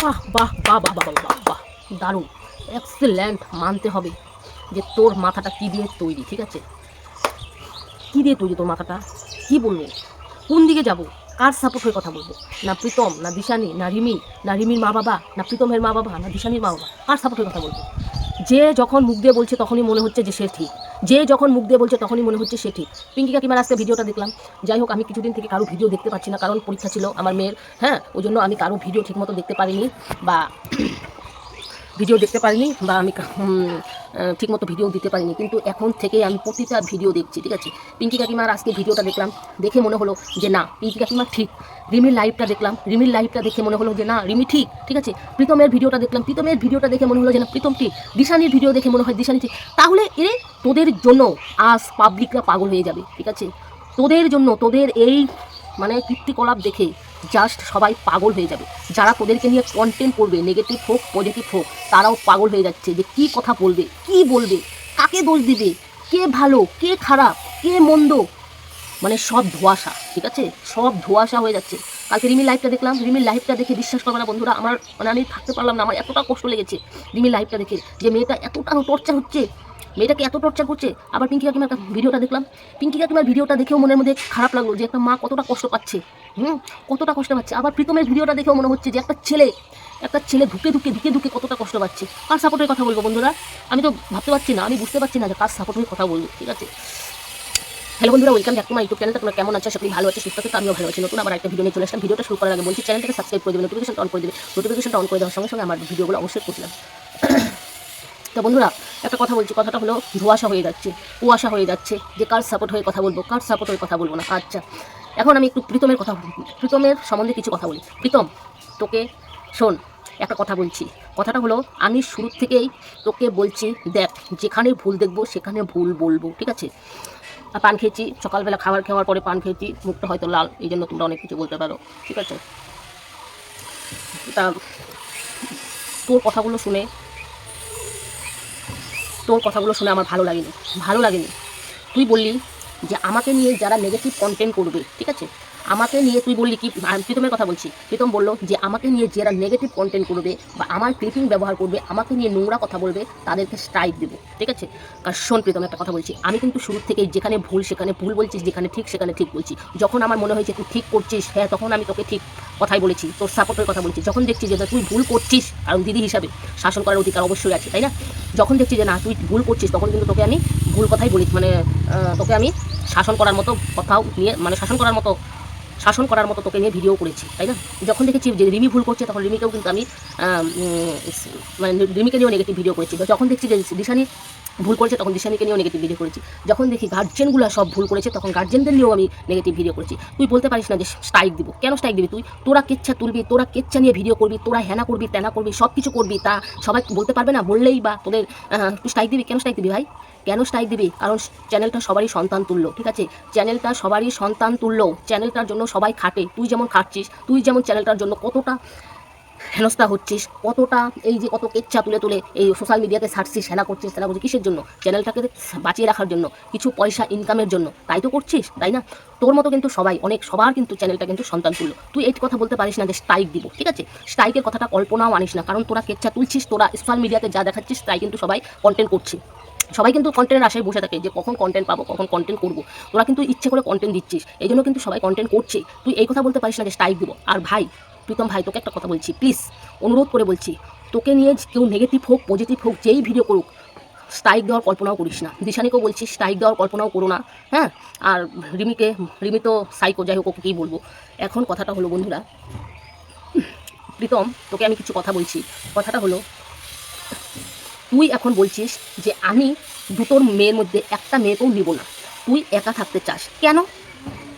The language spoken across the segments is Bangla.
বাহ বাহ বাহ বাহ বাহ বাহ বাহ দারুণ। এক্সেলেন্ট মানতে হবে যে তোর মাথাটা কী দিয়ে তৈরি, ঠিক আছে? কী দিয়ে তৈরি তোর মাথাটা? কী বলব? কোন দিকে যাব? কার সাপোর্ট হয়ে কথা বলব? না প্রীতম, না দিশানি, না রিমি, না রিমির মা বাবা না প্রীতমের মা বাবা না দিশানির মা বাবা কার সাপোর্ট হয়ে কথা বলব? যে যখন মুখ দিয়ে বলছে তখনই মনে হচ্ছে যে সে ঠিক। যে যখন মুখ দিয়ে বলছে তখনই মনে হচ্ছে সে ঠিক। পিঙ্কি কাকিমার আসতে ভিডিওটা দেখলাম। যাই হোক, আমি কিছুদিন থেকে কারও ভিডিও দেখতে পাচ্ছি না, কারণ পরীক্ষা ছিল আমার মেয়ের। হ্যাঁ ওই জন্য আমি কারও ভিডিও ঠিকমতো দেখতে পারিনি বা ভিডিও দেখতে পারিনি বা আমি ঠিকমতো ভিডিও দিতে পারিনি। কিন্তু এখন থেকে আমি প্রতিটা ভিডিও দেখছি, ঠিক আছে? পিঙ্কি কাকিমার আজকে ভিডিওটা দেখলাম। দেখে মনে হলো যে, না, পিঙ্কি কাকিমা ঠিক। রিমির লাইভটা দেখলাম। রিমির লাইভটা দেখে মনে হলো যে, না, রিমি ঠিক ঠিক আছে? প্রীতমের ভিডিওটা দেখলাম। প্রীতমের ভিডিওটা দেখে মনে হলো যে, না, প্রীতম ঠিক। দিশানির ভিডিও দেখে মনে হয় দিশানি ঠিক। তাহলে এরে তোদের জন্য আজ পাবলিকরা পাগল হয়ে যাবে, ঠিক আছে? তোদের জন্য, তোদের এই মানে কীর্তিকলাপ দেখে জাস্ট সবাই পাগল হয়ে যাবে। যারা তোদেরকে নিয়ে কন্টেন্ট করবে নেগেটিভ হোক পজিটিভ হোক, তারাও পাগল হয়ে যাচ্ছে যে কি কথা বলবে, কি বলবে, কাকে দোষ দিবে, কে ভালো, কে খারাপ, কে মন্দ। মানে সব ধোঁয়াশা, ঠিক আছে? সব ধোঁয়াশা হয়ে যাচ্ছে। কালকে রিমির লাইভটা দেখলাম, রিমির লাইভটা দেখে বিশ্বাস করবে না বন্ধুরা, আমার মানে আমি থাকতে পারলাম না, আমার এতটা কষ্ট লেগেছে রিমির লাইভটা দেখে যে মেয়েটা এতটা টর্চার হচ্ছে, মেয়েটাকে এত টর্চার করছে। আবার পিঙ্কি কাকিমার ভিডিওটা দেখলাম, পিঙ্কি কাকিমার ভিডিওটা দেখেও মনের মধ্যে খারাপ লাগল যে একটা মা কতটা কষ্ট পাচ্ছে। হুম, কতটা কষ্ট পাচ্ছে। আবার প্রীতমের ভিডিওটা দেখেও মনে হচ্ছে যে একটা ছেলে একটা ছেলে ধুকে ধুকে ধুকে ধুকে কতটা কষ্ট পাচ্ছে। কার সাপোর্টের কথা বলব বন্ধুরা? আমি তো ভাবতে পারছি না, আমি বুঝতে পারছি না যে কার সাপোর্টের কথা বলব, ঠিক আছে? হ্যালো বন্ধুরা welcome back to my YouTube channel তোমরা কেমন আছো? সকলেই ভালো আছে, সুস্থ আছে? আমিও ভালো আছি। নতুন আবার একটা ভিডিও নিয়ে চলে আসলাম। ভিডিওটা শুরু করার আগে বলছি চ্যানেলটাকে সাবস্ক্রাইব করে দেবে নোটিফিকেশন অন করে দেবে। নোটিফিকেশনটা অন করে দেওয়ার সঙ্গে সঙ্গে আমার ভিডিওগুলো অবশ্যই করছিলাম তো বন্ধুরা, একটা কথা বলছি, কথাটা হলো ধোয়াশা হয়ে যাচ্ছে, কুয়াশা হয়ে যাচ্ছে। যে কার সাপোর্ট হয়ে কথা বলব, কার সাপোর্ট হয়ে কথা বলব না? আচ্ছা। এখন আমি একটু প্রীতমের কথা বলি। প্রীতমের সম্বন্ধে কিছু কথা বলি। প্রীতম, তোকে, শোন, একটা কথা বলছি। কথাটা হলো, আমি শুরু থেকেই তোকে বলছি, দেখ, যেখানে ভুল দেখব, সেখানে ভুল বলব, ঠিক আছে? পান খেয়েছি, সকালবেলা খাবার খাওয়ার পরে পান খেয়েছি, মুখটা হয়তো লাল, এই জন্য তোমরা অনেক কিছু বলতে পারো, ঠিক আছে? তা, তোর কথাগুলো শুনে, তোর কথাগুলো শুনে আমার ভালো লাগেনি ভালো লাগেনি। তুই বললি যে আমাকে নিয়ে যারা নেগেটিভ কন্টেন্ট করবে, ঠিক আছে? আমাকে নিয়ে তুই বললি কি প্রীতমের কথা বলছি। প্রীতম বলল যে আমাকে নিয়ে যারা নেগেটিভ কন্টেন্ট করবে বা আমার ক্লিপিং ব্যবহার করবে, আমাকে নিয়ে নোংরা কথা বলবে, তাদেরকে স্ট্রাইক দেবো, ঠিক আছে? আর শোন প্রীতম, একটা কথা বলছি। আমি কিন্তু শুরু থেকেই যেখানে ভুল, সেখানে ভুল বলছিস, যেখানে ঠিক, সেখানে ঠিক বলছি। যখন আমার মনে হয়েছে তুই ঠিক করছিস হ্যাঁ তখন আমি তোকে ঠিক কথাই বলেছি, তোর সাপোর্টের কথা বলছি। যখন দেখছি যে তুই ভুল করছিস কারণ দিদি হিসাবে, শাসন করার অধিকার অবশ্যই আছে, তাই না? যখন দেখছি যে না, তুই ভুল করছিস, তখন কিন্তু তোকে আমি ভুল কথাই বলি মানে তোকে আমি শাসন করার মতো কথাও নিয়ে মানে শাসন করার মতো, শাসন করার মতো তোকে নিয়ে ভিডিও করেছি, তাই না? যখন দেখেছি যে রিমি ভুল করছে, তখন রিমিকেও কিন্তু আমি মানে রিমিকে নিয়েও নেগেটিভ ভিডিও করেছি। যখন দেখছি যে দিশানি ভুল করেছে, তখন দিশানিকে নিয়েও নেগেটিভ ভিডিও করেছি। যখন দেখি গার্জেনগুলো সব ভুল করেছে, তখন গার্জেনদের নিয়েও আমি নেগেটিভ ভিডিও করেছি। তুই বলতে পারিস না যে স্ট্রাইক দিব। কেন স্ট্রাইক দিবি তুই? তোরা কেচ্ছা তুলবি, তোরা কেচ্ছা নিয়ে ভিডিও করবি, তোরা হ্যানা করবি, তেনা করবি সব কিছু করবি, তা সবাই বলতে পারবে না? বললেই বা তোদের তুই স্ট্রাইক দিবি? কেন স্ট্রাইক দিবি ভাই? কেন স্ট্রাইক দিবি? কারণ চ্যানেলটা সবারই সন্তান তুললো ঠিক আছে? চ্যানেলটা সবারই সন্তান তুললো চ্যানেলটার জন্য সবাই খাটে। তুই যেমন খাটছিস, তুই যেমন চ্যানেলটার জন্য কতটা হেনস্থা হচ্ছিস, কতটা এই যে কত কেচ্ছা তুলে তুলে এই সোশ্যাল মিডিয়াতে ছাড়ছিস হেনা করছিস হেনা করছিস, কিসের জন্য? চ্যানেলটাকে বাঁচিয়ে রাখার জন্য, কিছু পয়সা ইনকামের জন্য। তাই তো করছিস, তাই না? তোর মতো কিন্তু সবাই, অনেক, সবার কিন্তু চ্যানেলটা কিন্তু সন্তান তুললো তুই এই কথা বলতে পারিস না যে স্ট্রাইক দিব, ঠিক আছে? স্ট্রাইকের কথাটা কল্পনাও আনিস না, কারণ তোরা কেচ্ছা তুলছিস, তোরা সোশ্যাল মিডিয়াতে যা দেখাচ্ছিস, তাই কিন্তু সবাই কন্টেন্ট করছে। সবাই কিন্তু কন্টেন্টের আশায় বসে থাকে যে কখন কন্টেন্ট পাবো, কখন কন্টেন্ট করব। তোরা কিন্তু ইচ্ছে করে কন্টেন্ট দিচ্ছিস এই জন্য কিন্তু সবাই কন্টেন্ট করছে। তুই এই কথা বলতে পারিস না যে স্ট্রাইক দিব। আর ভাই প্রীতম ভাই তোকে একটা কথা বলছি প্লিজ অনুরোধ করে বলছি, তোকে নিয়ে কেউ নেগেটিভ হোক পজিটিভ হোক, যেই ভিডিও করুক স্ট্রাইক দেওয়ার কল্পনাও করিস না। দিশানিকেও বলছি স্ট্রাইক দেওয়ার কল্পনাও করো না হ্যাঁ? আর রিমিকে, রিমি তো সাইকো যাই হোক, ওকে কী বলব? এখন কথাটা হলো, বন্ধুরা, প্রীতম, তোকে আমি কিছু কথা বলছি। কথাটা হলো, তুই এখন বলছিস যে আমি দুটোর মেয়ের মধ্যে একটা মেয়েকেও নিব না। তুই একা থাকতে চাস। কেন?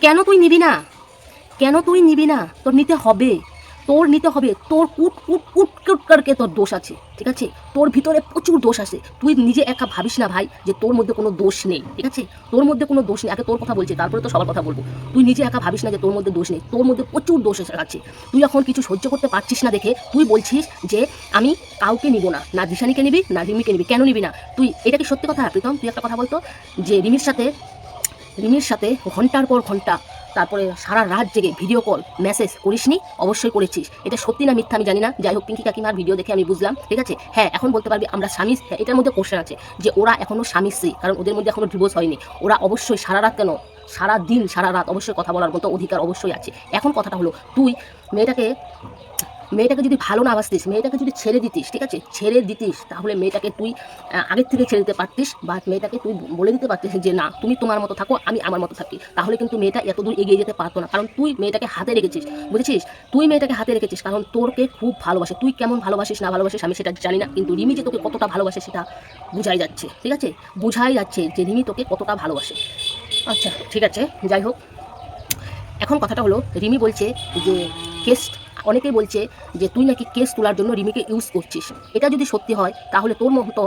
কেন তুই নিবি না? কেন তুই নিবি না? তোর নিতে হবে। তোর নিতে হবে, তোর কুট কুট কুট কুট করকে তোর দোষ আছে, ঠিক আছে? তোর ভিতরে প্রচুর দোষ আছে। তুই নিজে একা ভাবিস না ভাই যে তোর মধ্যে কোনো দোষ নেই, ঠিক আছে? তোর মধ্যে কোনো দোষ নেই। আগে তোর কথা বলছি, তারপরে তো সবার কথা বলব। তুই নিজে একা ভাবিস না যে তোর মধ্যে দোষ নেই। তোর মধ্যে প্রচুর দোষ আছে তুই এখন কিছু সহ্য করতে পারছিস না দেখে তুই বলছিস যে আমি কাউকে নিব না। না দিশানিকে নিবি, না রিমিকে নিবি। কেন নিবি না? তুই, এটা কি সত্যি কথা? প্রীতম, তুই একটা কথা বলতো যে রিমির সাথে রিমির সাথে ঘণ্টার পর ঘণ্টা তারপরে সারা রাত জেগে ভিডিও কল মেসেজ করিসনি? অবশ্যই করেছিস। এটা সত্যি না মিথ্যা আমি জানি না। যাই হোক পিঙ্কি কাকিমার ভিডিও দেখে আমি বুঝলাম ঠিক আছে? হ্যাঁ এখন বলতে পারবি আমরা স্বামী হ্যাঁ, এটার মধ্যে কোশ্চেন আছে যে ওরা এখনও স্বামী স্ত্রী কারণ ওদের মধ্যে এখনও ডিভোর্স হয়নি। ওরা অবশ্যই সারা রাত কেন? সারা দিন সারা রাত অবশ্যই কথা বলার মতো অধিকার অবশ্যই আছে। এখন কথাটা হলো তুই মেয়েটাকে মেয়েটাকে যদি ভালো না বাসতিস, মেয়েটাকে যদি ছেড়ে দিতিস, ঠিক আছে? ছেড়ে দিতিস, তাহলে মেয়েটাকে তুই আগের থেকে ছেড়ে দিতে পারতিস বা মেয়েটাকে তুই বলে দিতে পারতিস যে, না, তুমি তোমার মতো থাকো, আমি আমার মতো থাকি। তাহলে কিন্তু মেয়েটা এত দূর এগিয়ে যেতে পারতো না। কারণ তুই মেয়েটাকে হাতে রেখেছিস, বুঝেছিস? তুই মেয়েটাকে হাতে রেখেছিস, কারণ তোরকে খুব ভালোবাসে। তুই কেমন ভালোবাসিস, না ভালোবাসিস, আমি সেটা জানি না, কিন্তু রিমি যে তোকে কতটা ভালোবাসে, সেটা বোঝাই যাচ্ছে, ঠিক আছে? বোঝাই যাচ্ছে যে রিমি তোকে কতটা ভালোবাসে। আচ্ছা ঠিক আছে, যাই হোক। এখন কথাটা হলো, রিমি বলছে যে, কেস অনেকেই বলছে যে তুই নাকি কেস তোলার জন্য রিমিকে ইউজ করছিস। এটা যদি সত্যি হয়, তাহলে তোর মতো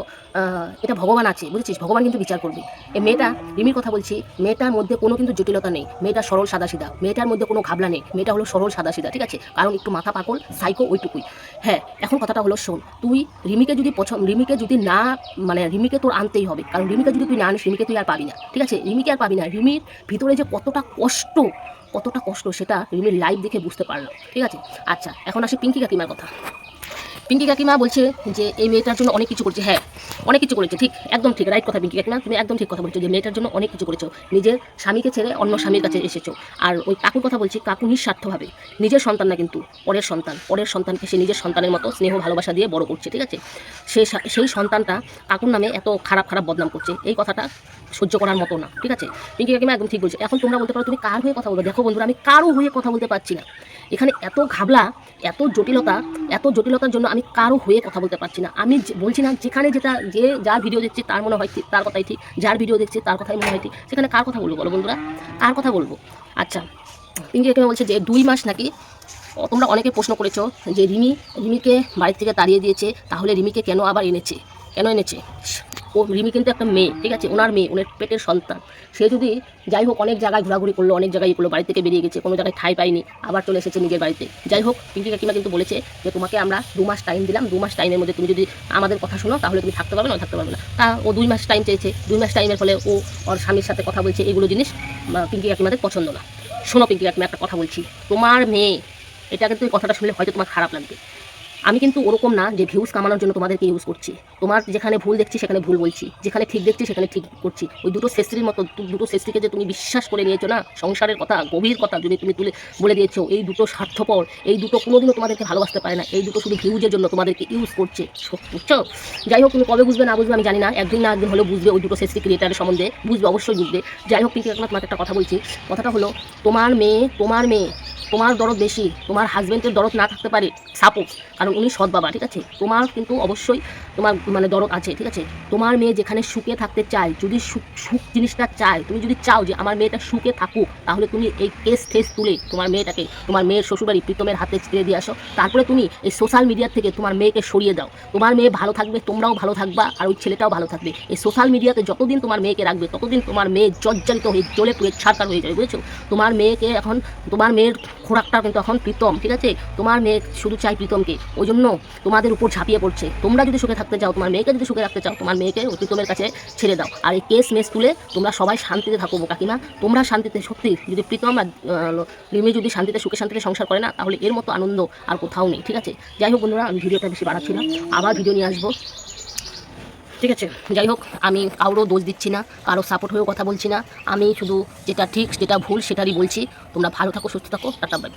এটা ভগবান আছে, বুঝেছিস? ভগবান কিন্তু বিচার করবে। এই মেয়েটা, রিমির কথা বলছি, মেয়েটার মধ্যে কোনো কিন্তু জটিলতা নেই। মেয়েটা সরল সাদাসিধা। মেয়েটার মধ্যে কোনো ঘাবলা নেই। মেয়েটা হলো সরল সাদাসিধা, ঠিক আছে? কারণ একটু মাথা পাকল সাইকো ওইটুকুই। হ্যাঁ এখন কথাটা হলো, শোন, তুই রিমিকে যদি পছন্দ রিমিকে যদি না মানে রিমিকে তোর আনতেই হবে। কারণ রিমিকে যদি তুই না আনিস, রিমিকে তুই আর পাবি না। ঠিক আছে? রিমিকে আর পাবি না। রিমির ভিতরে যে কতটা কষ্ট কতটা কষ্ট সেটা রিমির লাইভ দেখে বুঝতে পারল ঠিক আছে? আচ্ছা এখন আসি পিঙ্কি কাকিমার কথা। পিঙ্কি কাকিমা বলছে যে, এই মেয়েটার জন্য অনেক কিছু করছে। হ্যাঁ অনেক কিছু করেছে, ঠিক, একদম ঠিক রাইট কথা পিঙ্কি কাকিমা, তুমি একদম ঠিক কথা বলছো যে, মেয়েটার জন্য অনেক কিছু করেছ। নিজের স্বামীকে ছেড়ে অন্য স্বামীর কাছে এসেছ। আর ওই কাকুর কথা বলছি, কাকু নিঃস্বার্থভাবে, নিজের সন্তান না কিন্তু, পরের সন্তান, পরের সন্তানকে সে নিজের সন্তানের মতো স্নেহ ভালোবাসা দিয়ে বড় করছে, ঠিক আছে? সে, সেই সন্তানটা কাকুর নামে এত খারাপ খারাপ বদনাম করছে, এই কথাটা সহ্য করার মতো না, ঠিক আছে? পিঙ্কি কাকিমা একদম ঠিক বলছে, এখন তোমরা বলতে পারো তুমি কার হয়ে কথা বলবে? দেখো বন্ধুরা, আমি কারও হয়ে কথা বলতে পারছি না। এখানে এত ঘাবলা এত জটিলতা, এত জটিলতার জন্য আমি কারও হয়ে কথা বলতে পারছি না। আমি বলছি না যেখানে যেটা, যে যার ভিডিও দেখছে তার মনে হয় তার কথাই ঠিক, যার ভিডিও দেখছে তার কথাই মনে হয় ঠিক। সেখানে কার কথা বলব বলো বন্ধুরা? কার কথা বলব? আচ্ছা পিঙ্কি কাকিমা বলছে যে দুই মাস নাকি তোমরা অনেকে প্রশ্ন করেছ যে রিমি, রিমিকে বাড়ি থেকে তাড়িয়ে দিয়েছে, তাহলে রিমিকে কেন আবার এনেছে? কেন এনেছে? ও রিমি কিন্তু একটা মেয়ে, ঠিক আছে? ওনার মেয়ে, ওনার পেটের সন্তান। সে যদি যাই হোক অনেক জায়গায় ঘোরাঘুরি করল, অনেক জায়গায় করল, বাড়ি থেকে বেরিয়ে গেছে, কোনো জায়গায় ঠাই পায়নি, আবার চলে এসেছে নিজের বাড়িতে। যাই হোক, পিঙ্কি কাকিমা কিন্তু বলেছে যে, তোমাকে আমরা দু মাস টাইম দিলাম, দু মাস টাইমের মধ্যে তুমি যদি আমাদের কথা শোনো, তাহলে তুমি থাকতে পারবে, না থাকতে পারবে না। তা ও দুই মাস টাইম চেয়েছে, দুই মাস টাইমের ফলে ও ওর স্বামীর সাথে কথা বলছে, এগুলো জিনিস পিঙ্কি কাকিমাদের পছন্দ না। শোনো পিঙ্কি কাকিমা, একটা কথা বলছি, তোমার মেয়ে, এটা কিন্তু কথাটা শুনলে হয়তো তোমার খারাপ লাগবে। আমি কিন্তু ওরকম না যে ভিউজ কামানোর জন্য তোমাদেরকে ইউজ করছি। তোমার যেখানে ভুল দেখছি, সেখানে ভুল বলছি। যেখানে ঠিক দেখছি, সেখানে ঠিক করছি। ওই দুটো শ্রেষ্ঠীর মতো, দুটো শ্রেষ্ঠীকে যে তুমি বিশ্বাস করে নিয়েছো না, সংসারের কথা, গভীর কথা যদি তুমি তুলে বলে দিয়েছ, এই দুটো স্বার্থপর, এই দুটো কোনোদিনও তোমাদেরকে ভালোবাসতে পারে না, এই দুটো শুধু ভিউজের জন্য তোমাদেরকে ইউজ করছে। বুঝছ? যাই হোক, তুমি কবে বুঝবে, না বুঝবে, আমি জানি না। একদিন না একদিন হলেও বুঝবে ওই দুটো শ্রেষ্ঠী ক্রিয়েটারের সম্বন্ধে। বুঝবে, অবশ্যই বুঝবে। যাই হোক কিন্তু একমাত্র তোমাকে একটা কথা বলছি। কথাটা হলো, তোমার মেয়ে তোমার মেয়ে তোমার দরদ বেশি, তোমার হাজবেন্ডের দরদ না থাকতে পারে সাপোজ কারণ উনি সৎ বাবা, ঠিক আছে? তোমার কিন্তু অবশ্যই তোমার মানে দরদ আছে, ঠিক আছে? তোমার মেয়ে যেখানে সুখে থাকতে চায়, যদি সুখ সুখ জিনিসটা চায়, তুমি যদি চাও যে আমার মেয়েটা সুখে থাকুক, তাহলে তুমি এই কেস টেস তুলে তোমার মেয়েটাকে, তোমার মেয়ের শ্বশুরবাড়ি প্রীতমের হাতে ছেড়ে দিয়ে আসো। তারপরে তুমি এই সোশ্যাল মিডিয়া থেকে তোমার মেয়েকে সরিয়ে দাও। তোমার মেয়ে ভালো থাকবে, তোমরাও ভালো থাকবা, আর ওই ছেলেটাও ভালো থাকবে। এই সোশ্যাল মিডিয়াতে যতদিন তোমার মেয়েকে রাখবে, ততদিন তোমার মেয়ে জর্জরিত হয়ে, জ্বলে পুড়ে ছাড়কার হয়ে যাবে, বুঝেছ? তোমার মেয়েকে এখন, তোমার মেয়ের খোরাকটা কিন্তু এখন প্রীতম, ঠিক আছে? তোমার মেয়ে শুধু চাই প্রীতমকে। ওই জন্য তোমাদের উপর ঝাঁপিয়ে পড়ছে। তোমরা যদি সুখে থাকতে চাও, তোমার মেয়েকে যদি সুখে রাখতে চাও, তোমার মেয়েকে ওই প্রীতমের কাছে ছেড়ে দাও। আর এই কেস মেস তুলে তোমরা সবাই শান্তিতে থাকো কাকিমা। তোমরা শান্তিতে, সত্যি, যদি প্রীতম আর রিমি যদি শান্তিতে, সুখে শান্তিতে সংসার করে না, তাহলে এর মতো আনন্দ আর কোথাও নেই, ঠিক আছে? যাই হোক বন্ধুরা, আমি ভিডিওটা বেশি বাড়াচ্ছি না। আবার ভিডিও নিয়ে আসব। ঠিক আছে, যাই হোক, আমি কারোরও দোষ দিচ্ছি না, কারও সাপোর্ট হয়েও কথা বলছি না। আমি শুধু যেটা ঠিক, যেটা ভুল, সেটারই বলছি। তোমরা ভালো থাকো, সুস্থ থাকো, টাটা বাই